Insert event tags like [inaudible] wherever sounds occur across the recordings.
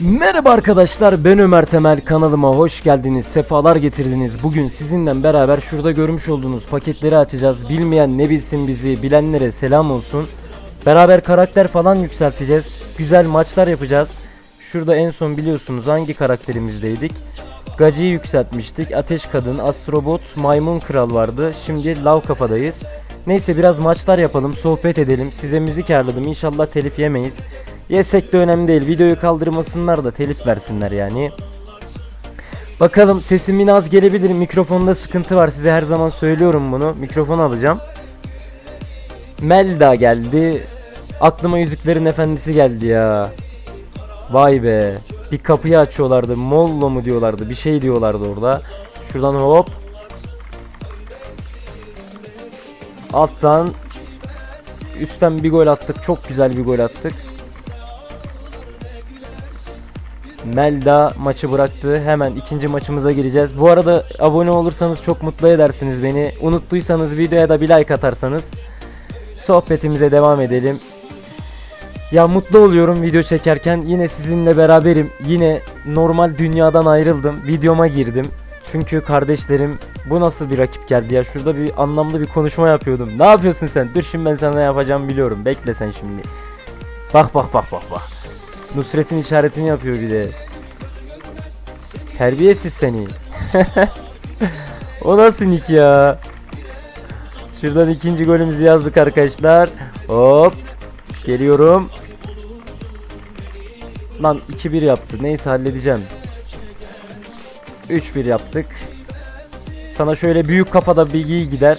Merhaba arkadaşlar ben Ömer Temel. Kanalıma hoş geldiniz sefalar getirdiniz. Bugün sizinle beraber şurada görmüş olduğunuz paketleri açacağız. Bilmeyen ne bilsin bizi bilenlere selam olsun. Beraber karakter falan yükselteceğiz güzel maçlar yapacağız. Şurada en son biliyorsunuz hangi karakterimizdeydik? Gaci'yi yükseltmiştik Ateş Kadın Astrobot Maymun Kral vardı. Şimdi Lav Kafadayız Neyse biraz maçlar yapalım, sohbet edelim. Size müzik ayarladım. İnşallah telif yemeyiz. Yesek de önemli değil. Videoyu kaldırmasınlar da telif versinler yani. Bakalım sesimin az gelebilir. Mikrofonda sıkıntı var. Size her zaman söylüyorum bunu. Mikrofon alacağım. Melda geldi. Aklıma Yüzüklerin Efendisi geldi ya. Vay be. Bir kapıyı açıyorlardı. Mollo mu diyorlardı. Bir şey diyorlardı orada. Şuradan hop. Alttan üstten bir gol attık. Çok güzel bir gol attık. Melda maçı bıraktı. Hemen ikinci maçımıza gireceğiz. Bu arada abone olursanız çok mutlu edersiniz beni. Unuttuysanız videoya da bir like atarsanız sohbetimize devam edelim. Ya mutlu oluyorum video çekerken. Yine sizinle beraberim. Yine normal dünyadan ayrıldım. Videoma girdim. Çünkü kardeşlerim bu nasıl bir rakip geldi ya? Şurada bir anlamlı bir konuşma yapıyordum. Ne yapıyorsun sen? Dur şimdi ben sana ne yapacağımı biliyorum. Bekle sen şimdi. Bak bak bak bak bak. Nusret'in işaretini yapıyor bir de. Terbiyesiz seni. [laughs] o nasıl nick ya? Şuradan ikinci golümüzü yazdık arkadaşlar. Hop. Geliyorum. Lan 2-1 yaptı. Neyse halledeceğim. 3-1 yaptık. Sana şöyle büyük kafada bir giy gider.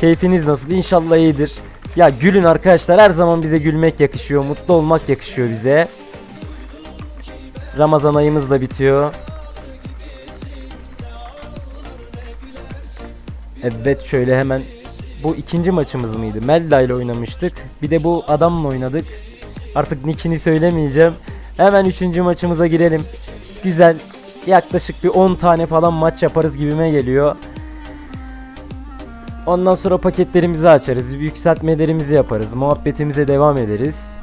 Keyfiniz nasıl? İnşallah iyidir. Ya gülün arkadaşlar her zaman bize gülmek yakışıyor, mutlu olmak yakışıyor bize. Ramazan ayımız da bitiyor. Evet şöyle hemen bu ikinci maçımız mıydı? Melda ile oynamıştık. Bir de bu adamla oynadık. Artık nickini söylemeyeceğim. Hemen üçüncü maçımıza girelim. Güzel. Yaklaşık bir 10 tane falan maç yaparız gibime geliyor. Ondan sonra paketlerimizi açarız. Yükseltmelerimizi yaparız. Muhabbetimize devam ederiz.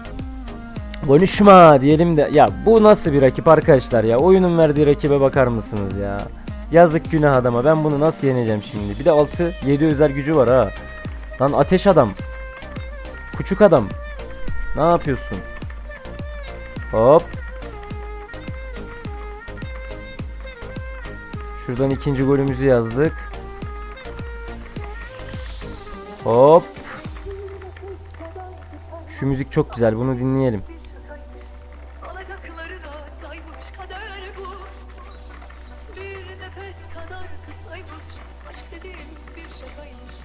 Konuşma diyelim de ya bu nasıl bir rakip arkadaşlar ya oyunun verdiği rakibe bakar mısınız ya Yazık günah adama. Ben bunu nasıl yeneceğim şimdi? Bir de 6 7 özel gücü var ha. Lan ateş adam. Küçük adam. Ne yapıyorsun? Hop. Şuradan ikinci golümüzü yazdık. Hop. Şu müzik çok güzel. Bunu dinleyelim nefes kadar kısaymış Aşk dediğim bir şakaymış.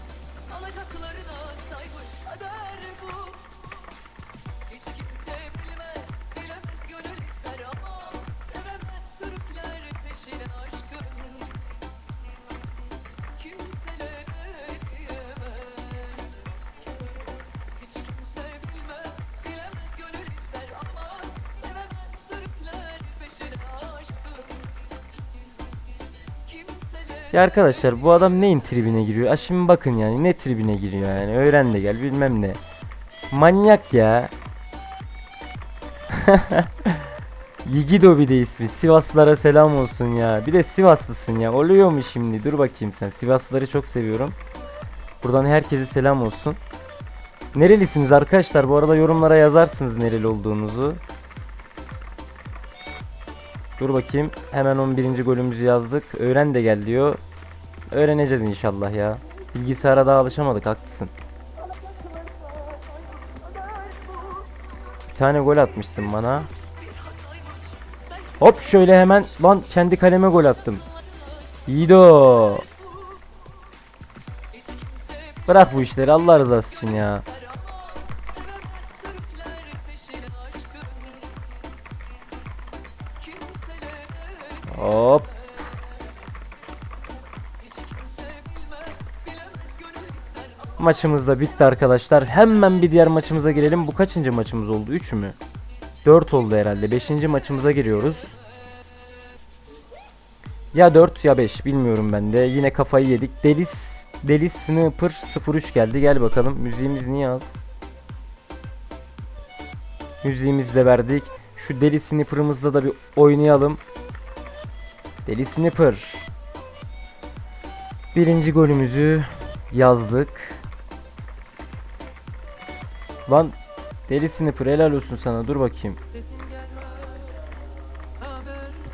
Alacakları da saymış. Kader bu Ya arkadaşlar bu adam neyin tribine giriyor? Ha şimdi bakın yani ne tribine giriyor yani öğren de gel bilmem ne. Manyak ya. [laughs] Yigido bir de ismi. Sivaslılara selam olsun ya. Bir de Sivaslısın ya. Oluyor mu şimdi? Dur bakayım sen. Sivaslıları çok seviyorum. Buradan herkese selam olsun. Nerelisiniz arkadaşlar? Bu arada yorumlara yazarsınız nereli olduğunuzu. Dur bakayım. Hemen 11. golümüzü yazdık. Öğren de gel diyor. Öğreneceğiz inşallah ya. Bilgisayara daha alışamadık haklısın. Bir tane gol atmışsın bana. Hop şöyle hemen lan kendi kaleme gol attım. İdo. Bırak bu işleri Allah rızası için ya. Hop. Maçımız da bitti arkadaşlar. Hemen bir diğer maçımıza girelim. Bu kaçıncı maçımız oldu? 3 mü? 4 oldu herhalde. 5. maçımıza giriyoruz. Ya 4 ya 5 bilmiyorum ben de. Yine kafayı yedik. Delis Deli Sniper 03 geldi. Gel bakalım. Müziğimiz niye az? Müziğimizi de verdik. Şu Deli Sniper'ımızda da bir oynayalım. Deli Sniper. Birinci golümüzü yazdık. Lan Deli Sniper helal olsun sana. Dur bakayım.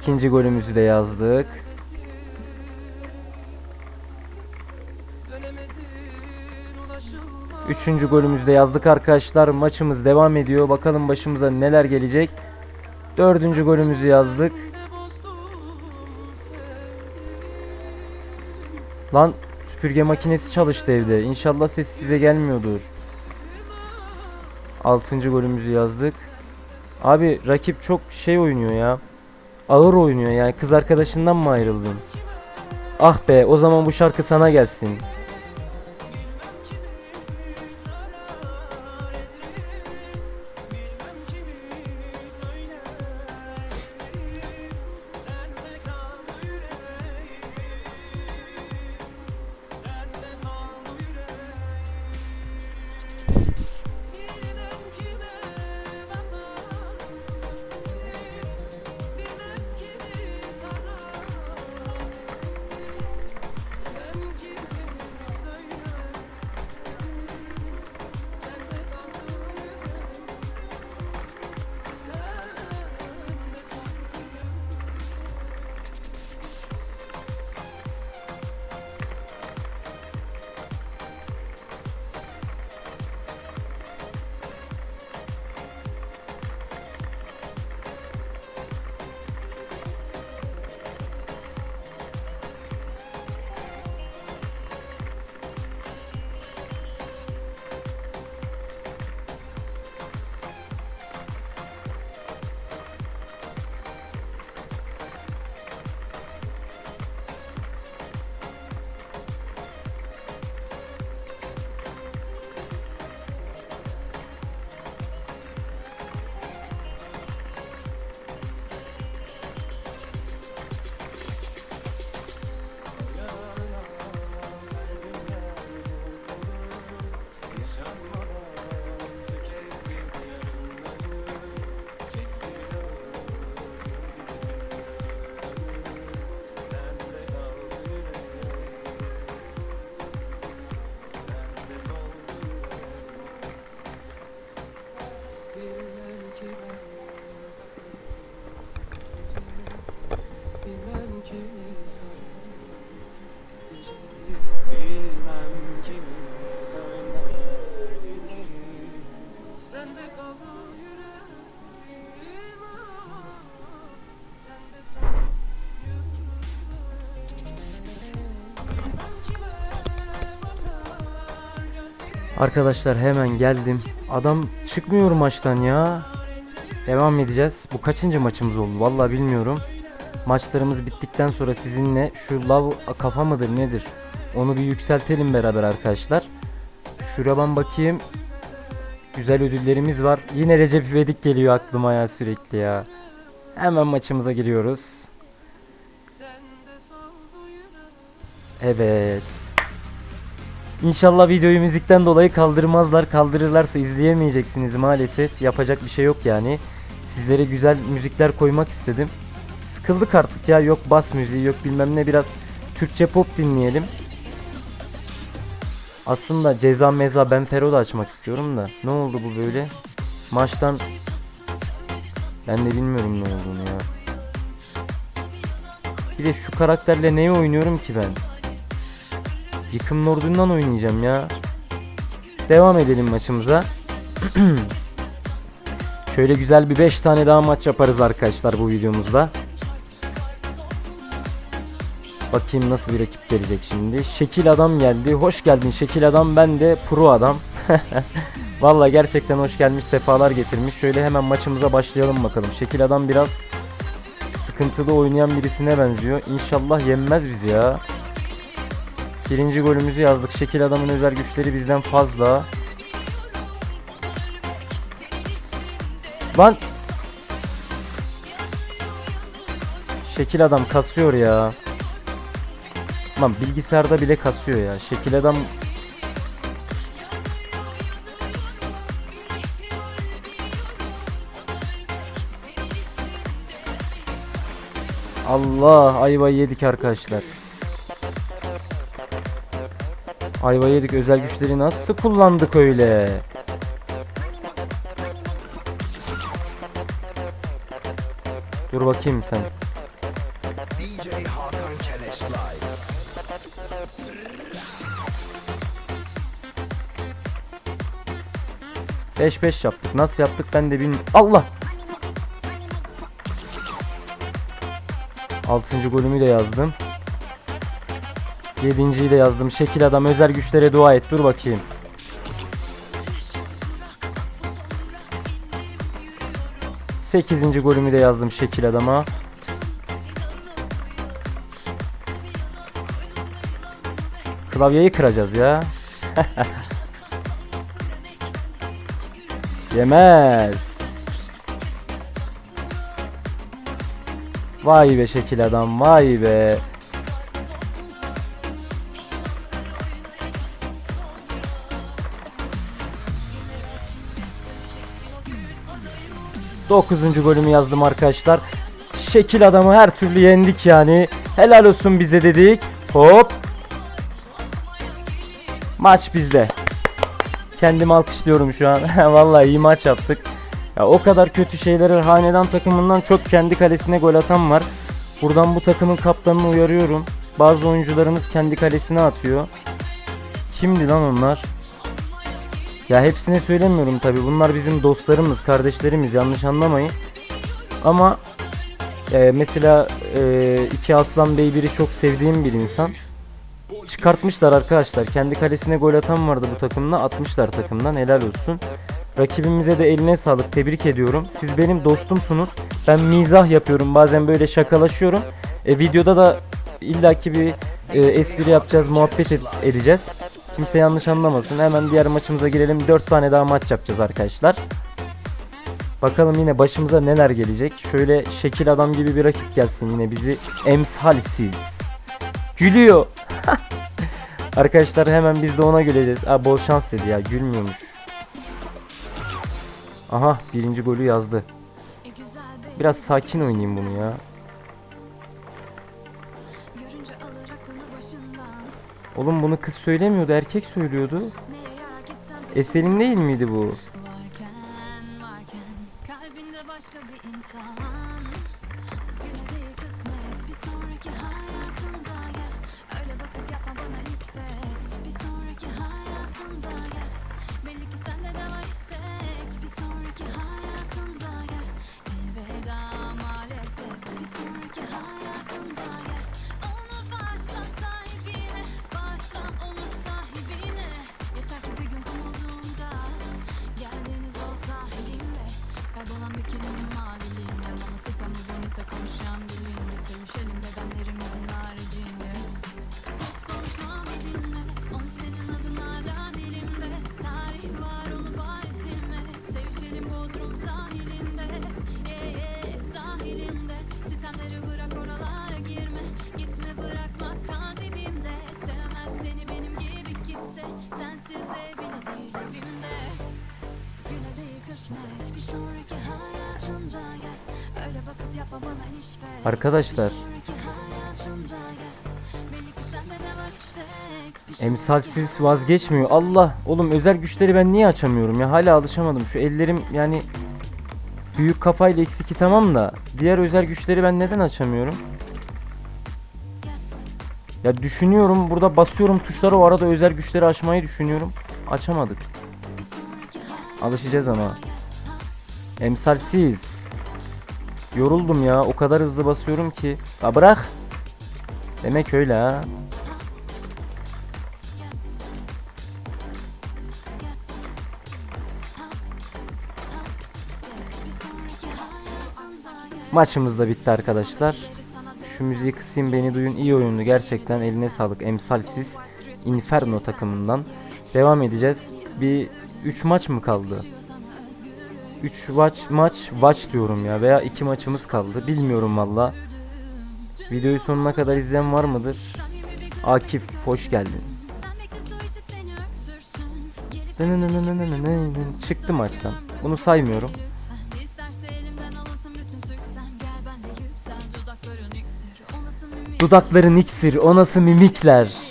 İkinci golümüzü de yazdık. Üçüncü golümüzü de yazdık arkadaşlar. Maçımız devam ediyor. Bakalım başımıza neler gelecek. Dördüncü golümüzü yazdık. Lan süpürge makinesi çalıştı evde. İnşallah ses size gelmiyordur. Altıncı golümüzü yazdık. Abi rakip çok şey oynuyor ya. Ağır oynuyor yani kız arkadaşından mı ayrıldın? Ah be o zaman bu şarkı sana gelsin. Arkadaşlar hemen geldim. Adam çıkmıyor maçtan ya. Devam edeceğiz. Bu kaçıncı maçımız oldu? Vallahi bilmiyorum. Maçlarımız bittikten sonra sizinle şu lav kafa mıdır nedir? Onu bir yükseltelim beraber arkadaşlar. Şuraya ben bakayım. Güzel ödüllerimiz var. Yine Recep İvedik geliyor aklıma ya sürekli ya. Hemen maçımıza giriyoruz. Evet. İnşallah videoyu müzikten dolayı kaldırmazlar. Kaldırırlarsa izleyemeyeceksiniz maalesef. Yapacak bir şey yok yani. Sizlere güzel müzikler koymak istedim. Sıkıldık artık ya. Yok bas müziği yok bilmem ne biraz Türkçe pop dinleyelim. Aslında ceza meza ben Fero da açmak istiyorum da. Ne oldu bu böyle? Maçtan ben de bilmiyorum ne olduğunu ya. Bir de şu karakterle neyi oynuyorum ki ben? Yıkım Lord'undan oynayacağım ya. Devam edelim maçımıza. [clears throat] Şöyle güzel bir 5 tane daha maç yaparız arkadaşlar bu videomuzda. Bakayım nasıl bir rakip gelecek şimdi. Şekil adam geldi. Hoş geldin Şekil adam. Ben de pro adam. [laughs] Valla gerçekten hoş gelmiş. Sefalar getirmiş. Şöyle hemen maçımıza başlayalım bakalım. Şekil adam biraz sıkıntılı oynayan birisine benziyor. İnşallah yenmez bizi ya. Birinci golümüzü yazdık. Şekil adamın özel güçleri bizden fazla. Lan. Şekil adam kasıyor ya. Lan bilgisayarda bile kasıyor ya. Şekil adam Allah ayva yedik arkadaşlar. Ayva yedik özel güçleri nasıl kullandık öyle? Dur bakayım sen. Beş beş yaptık. Nasıl yaptık ben de bilmiyorum. Allah! Altıncı golümü de yazdım. Yedinciyi de yazdım. Şekil adam özel güçlere dua et. Dur bakayım. Sekizinci golümü de yazdım şekil adama. Klavyeyi kıracağız ya. [laughs] Yemez. Vay be şekil adam vay be. Dokuzuncu golümü yazdım arkadaşlar. Şekil adamı her türlü yendik yani. Helal olsun bize dedik. Hop. Maç bizde. Kendimi alkışlıyorum şu an. [laughs] Vallahi iyi maç yaptık. Ya o kadar kötü şeyleri hanedan takımından çok kendi kalesine gol atan var. Buradan bu takımın kaptanını uyarıyorum. Bazı oyuncularınız kendi kalesine atıyor. Kimdi lan onlar? Ya hepsine söylemiyorum tabi. Bunlar bizim dostlarımız, kardeşlerimiz yanlış anlamayın. Ama e, mesela e, iki Aslan Bey biri çok sevdiğim bir insan. Çıkartmışlar arkadaşlar. Kendi kalesine gol atan vardı bu takımda. Atmışlar takımdan. Helal olsun. Rakibimize de eline sağlık. Tebrik ediyorum. Siz benim dostumsunuz. Ben mizah yapıyorum. Bazen böyle şakalaşıyorum. E, videoda da illaki bir e, espri yapacağız, muhabbet ed- edeceğiz. Kimse yanlış anlamasın. Hemen diğer maçımıza girelim. 4 tane daha maç yapacağız arkadaşlar. Bakalım yine başımıza neler gelecek. Şöyle şekil adam gibi bir rakip gelsin yine bizi emsalsiz. Gülüyor. [laughs] Arkadaşlar hemen biz de ona güleceğiz. Aa, bol şans dedi ya gülmüyormuş. Aha birinci golü yazdı. Biraz sakin oynayayım bunu ya. Oğlum bunu kız söylemiyordu erkek söylüyordu. Eselin değil miydi bu? Kaybolan bir sonraki Emsalsiz vazgeçmiyor. Allah oğlum özel güçleri ben niye açamıyorum ya? Hala alışamadım. Şu ellerim yani büyük kafayla eksiki tamam da diğer özel güçleri ben neden açamıyorum? Ya düşünüyorum burada basıyorum tuşlara o arada özel güçleri açmayı düşünüyorum. Açamadık. Alışacağız ama. Emsalsiz. Yoruldum ya. O kadar hızlı basıyorum ki. Ya bırak. Demek öyle ha. Maçımız da bitti arkadaşlar. Şu müziği kısayım beni duyun. İyi oyundu gerçekten. Eline sağlık. Emsalsiz Inferno takımından. Devam edeceğiz. Bir 3 maç mı kaldı? 3 maç maç maç diyorum ya veya 2 maçımız kaldı. Bilmiyorum valla. Videoyu sonuna kadar izleyen var mıdır? Akif hoş geldin. Çıktı maçtan. Bunu saymıyorum. Dudakların iksir, o nasıl mimikler.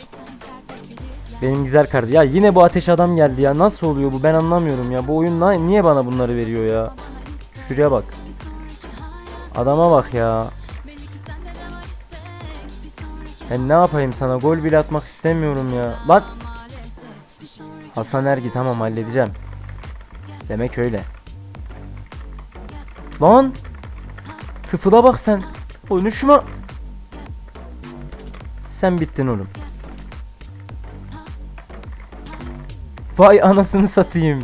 Benim güzel kardeşim. Ya yine bu ateş adam geldi ya. Nasıl oluyor bu? Ben anlamıyorum ya. Bu oyun niye bana bunları veriyor ya? Şuraya bak. Adama bak ya. Ben ne yapayım sana? Gol bile atmak istemiyorum ya. Sonraki Hasan Ergi tamam halledeceğim. Demek öyle. Lan! Tıfıla bak sen. Konuşma. Sen bittin oğlum. Vay anasını satayım.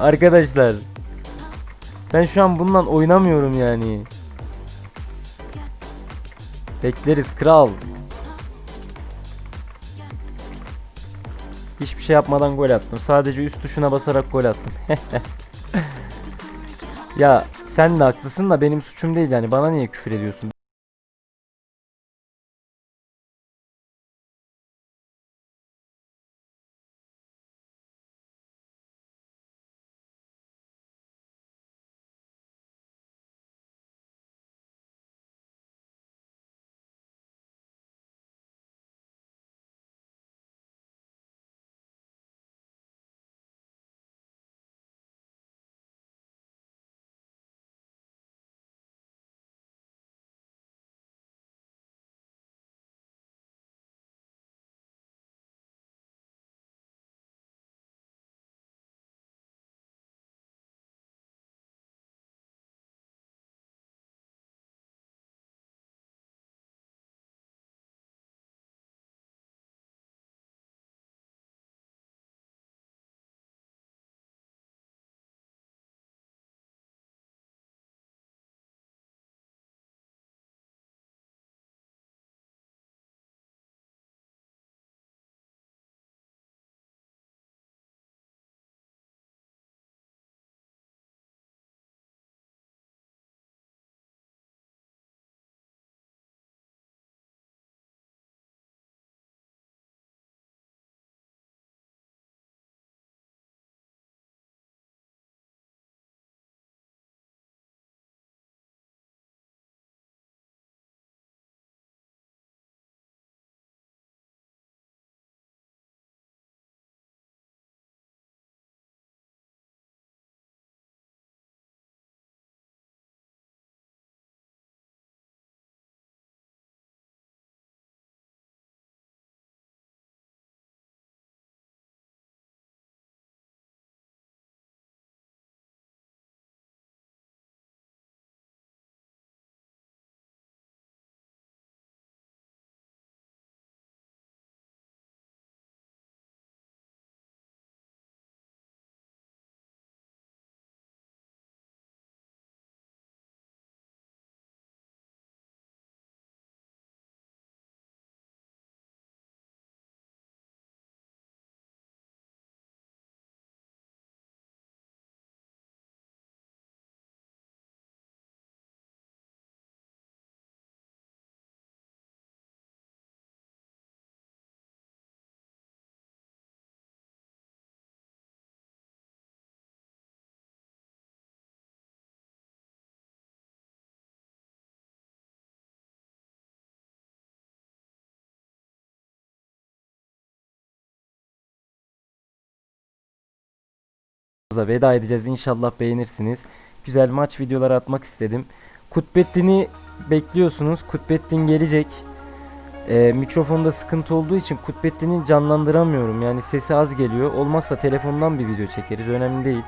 Arkadaşlar. Ben şu an bundan oynamıyorum yani. Bekleriz kral. Hiçbir şey yapmadan gol attım. Sadece üst tuşuna basarak gol attım. [laughs] ya sen de haklısın da benim suçum değil yani. Bana niye küfür ediyorsun? Veda edeceğiz. İnşallah beğenirsiniz. Güzel maç videoları atmak istedim. Kutbettin'i bekliyorsunuz. Kutbettin gelecek. Ee, mikrofonda sıkıntı olduğu için Kutbettin'i canlandıramıyorum. Yani sesi az geliyor. Olmazsa telefondan bir video çekeriz. Önemli değil.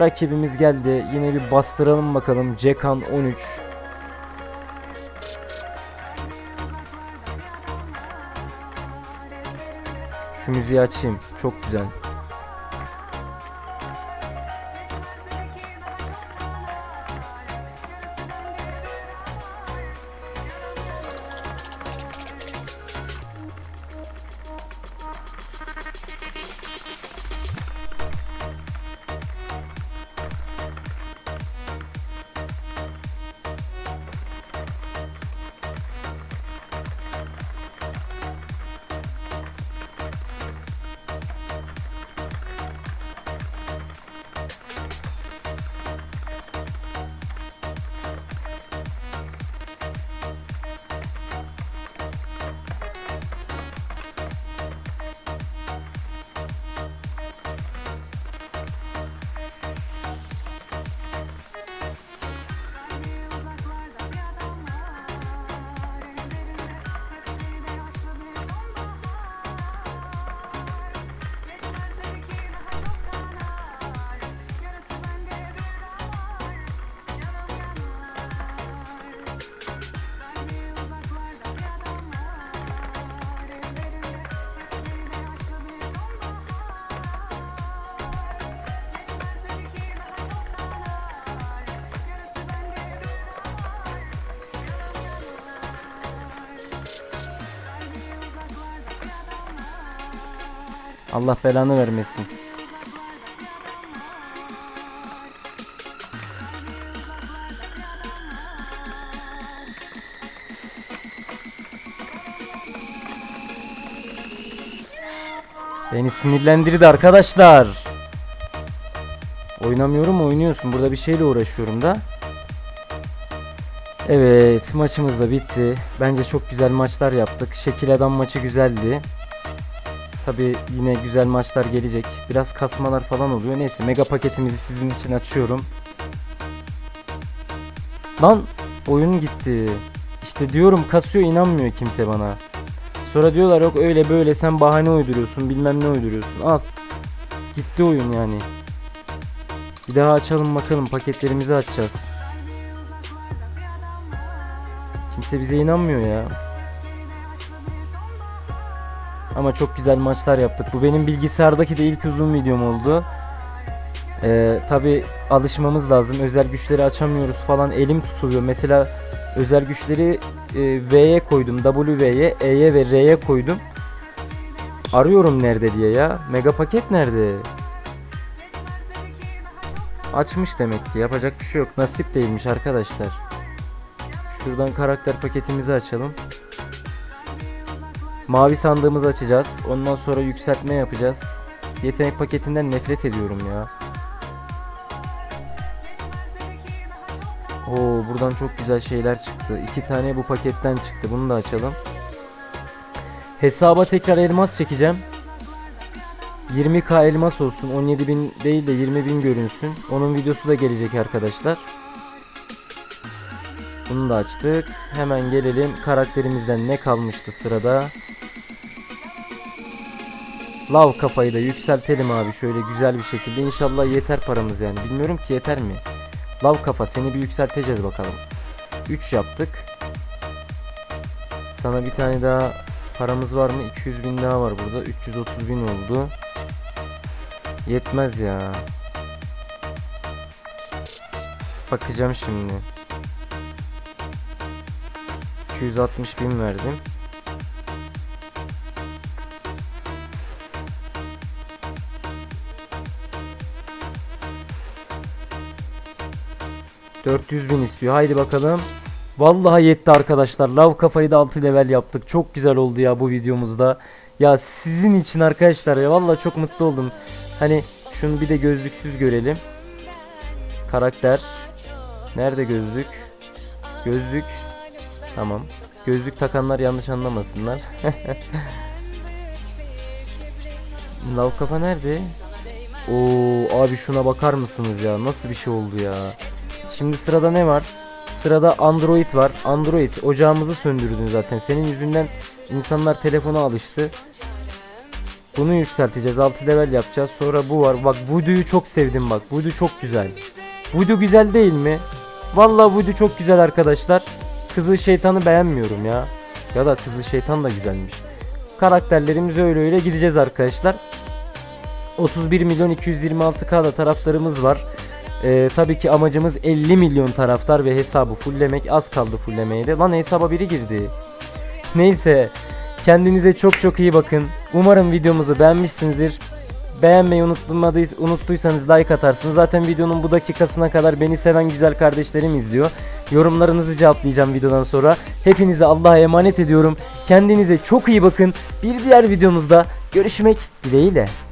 Rakibimiz geldi. Yine bir bastıralım bakalım. Cekan 13. Şu müziği açayım. Çok güzel. Allah belanı vermesin. Beni sinirlendirdi arkadaşlar. Oynamıyorum oynuyorsun. Burada bir şeyle uğraşıyorum da. Evet maçımız da bitti. Bence çok güzel maçlar yaptık. Şekil adam maçı güzeldi. Tabi yine güzel maçlar gelecek. Biraz kasmalar falan oluyor. Neyse mega paketimizi sizin için açıyorum. Lan oyun gitti. İşte diyorum kasıyor inanmıyor kimse bana. Sonra diyorlar yok öyle böyle sen bahane uyduruyorsun bilmem ne uyduruyorsun. Al. Gitti oyun yani. Bir daha açalım bakalım paketlerimizi açacağız. Kimse bize inanmıyor ya. Ama çok güzel maçlar yaptık. Bu benim bilgisayardaki de ilk uzun videom oldu. Ee, Tabi alışmamız lazım. Özel güçleri açamıyoruz falan. Elim tutuluyor. Mesela özel güçleri e, V'ye koydum. W'ye, E'ye ve R'ye koydum. Arıyorum nerede diye ya. Mega paket nerede? Açmış demek ki. Yapacak bir şey yok. Nasip değilmiş arkadaşlar. Şuradan karakter paketimizi açalım. Mavi sandığımızı açacağız. Ondan sonra yükseltme yapacağız. Yetenek paketinden nefret ediyorum ya. Oo buradan çok güzel şeyler çıktı. İki tane bu paketten çıktı. Bunu da açalım. Hesaba tekrar elmas çekeceğim. 20k elmas olsun. 17.000 değil de 20.000 görünsün. Onun videosu da gelecek arkadaşlar. Bunu da açtık. Hemen gelelim. Karakterimizden ne kalmıştı sırada? Lav kafayı da yükseltelim abi şöyle güzel bir şekilde. İnşallah yeter paramız yani. Bilmiyorum ki yeter mi? Lav kafa seni bir yükselteceğiz bakalım. 3 yaptık. Sana bir tane daha paramız var mı? 200 bin daha var burada. 330 bin oldu. Yetmez ya. Bakacağım şimdi. 260 bin verdim. ...400 bin istiyor. Haydi bakalım. Vallahi yetti arkadaşlar. Lav kafayı da 6 level yaptık. Çok güzel oldu ya bu videomuzda. Ya sizin için arkadaşlar ya vallahi çok mutlu oldum. Hani şunu bir de gözlüksüz görelim. Karakter. Nerede gözlük? Gözlük. Tamam. Gözlük takanlar yanlış anlamasınlar. [laughs] Lav kafa nerede? Oo abi şuna bakar mısınız ya? Nasıl bir şey oldu ya? Şimdi sırada ne var? Sırada Android var. Android ocağımızı söndürdün zaten. Senin yüzünden insanlar telefona alıştı. Bunu yükselteceğiz. 6 level yapacağız. Sonra bu var. Bak Voodoo'yu çok sevdim bak. Voodoo çok güzel. Voodoo güzel değil mi? Vallahi Voodoo çok güzel arkadaşlar. Kızıl şeytanı beğenmiyorum ya. Ya da kızıl şeytan da güzelmiş. Karakterlerimiz öyle öyle gideceğiz arkadaşlar. 31 milyon 226k da taraftarımız var. Ee, tabii ki amacımız 50 milyon taraftar ve hesabı fulllemek. Az kaldı fulllemeye de. Lan hesaba biri girdi. Neyse. Kendinize çok çok iyi bakın. Umarım videomuzu beğenmişsinizdir. Beğenmeyi unutmadıyız, unuttuysanız like atarsınız. Zaten videonun bu dakikasına kadar beni seven güzel kardeşlerim izliyor. Yorumlarınızı cevaplayacağım videodan sonra. Hepinizi Allah'a emanet ediyorum. Kendinize çok iyi bakın. Bir diğer videomuzda görüşmek dileğiyle.